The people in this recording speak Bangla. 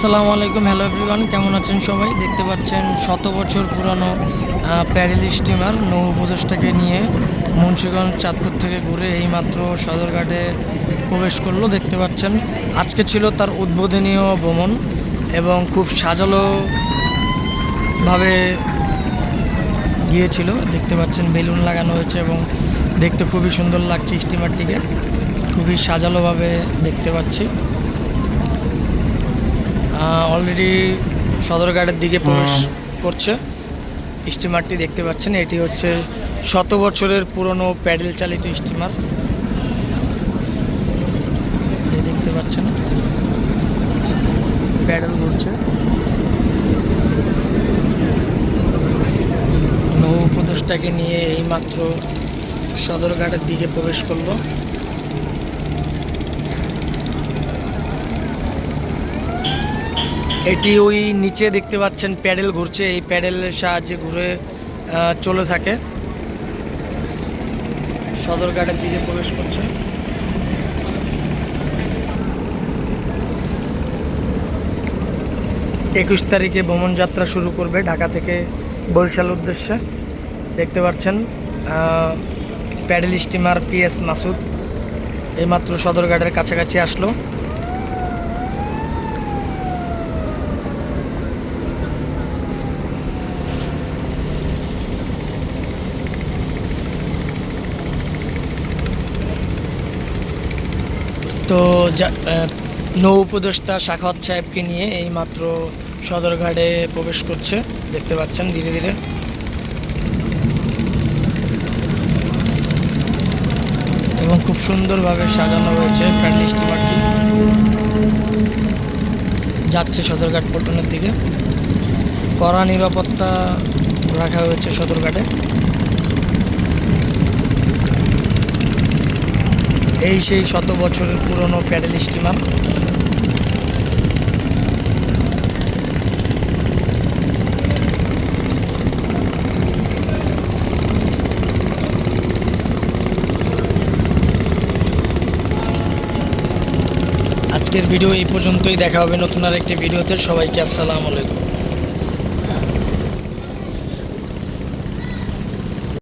আসসালামু আলাইকুম হ্যালো এভরিওয়ান কেমন আছেন সবাই? দেখতে পাচ্ছেন শত বছর পুরানো আহ, প্যাডেল স্টিমার নৌ উপদেশটাকে নিয়ে মুন্সিগঞ্জ চাঁদপুর থেকে ঘুরে এইমাত্র সদরঘাটে প্রবেশ করল। দেখতে পাচ্ছেন আজকে ছিল তার উদ্বোধনীয় ভ্রমণ এবং খুব সাজালো ভাবে গিয়েছিল। দেখতে পাচ্ছেন বেলুন লাগানো হয়েছে এবং দেখতে খুবই সুন্দর লাগছে স্টিমারটিকে খুবই সাজালোভাবে দেখতে পাচ্ছি। অলরেডি সদরঘাটের দিকে প্রবেশ করছে। স্টিমারটি দেখতে পাচ্ছেন এটি হচ্ছে শত বছরের পুরনো প্যাডেল চালিত স্টিমার। দেখতে পাচ্ছেন প্যাডেল ঘুরছে। নৌ উপদেশটাকে নিয়ে এইমাত্র সদরঘাটের দিকে প্রবেশ করল। এটি ওই নিচে দেখতে পাচ্ছেন প্যাডেল ঘুরছে। এই প্যাডেলের সাহায্যে ঘুরে চলে থাকে। সদরঘাটের দিকে প্রবেশ করছে। একুশ তারিখে ভ্রমণ যাত্রা শুরু করবে ঢাকা থেকে বরিশাল উদ্দেশ্যে। দেখতে পাচ্ছেন প্যাডেল স্টিমার পিএস মাসুদ। এইমাত্র সদরঘাটের কাছাকাছি আসলো। তো নৌ উপদেষ্টা শাখাত সাহেবকে নিয়ে এই মাত্র সদরঘাটে প্রবেশ করছে। দেখতে পাচ্ছেন ধীরে ধীরে। এবং খুব সুন্দরভাবে সাজানো হয়েছে প্যাডেল স্টিমারটি যাচ্ছে সদরঘাট পল্টনের দিকে। কড়া নিরাপত্তা রাখা হয়েছে সদরঘাটে। এই সেই শত বছরের পুরনো প্যাডেল স্টিমার। আজকের ভিডিও এই পর্যন্তই। দেখা হবে নতুন আর একটি ভিডিওতে। সবাইকে আসসালামু আলাইকুম।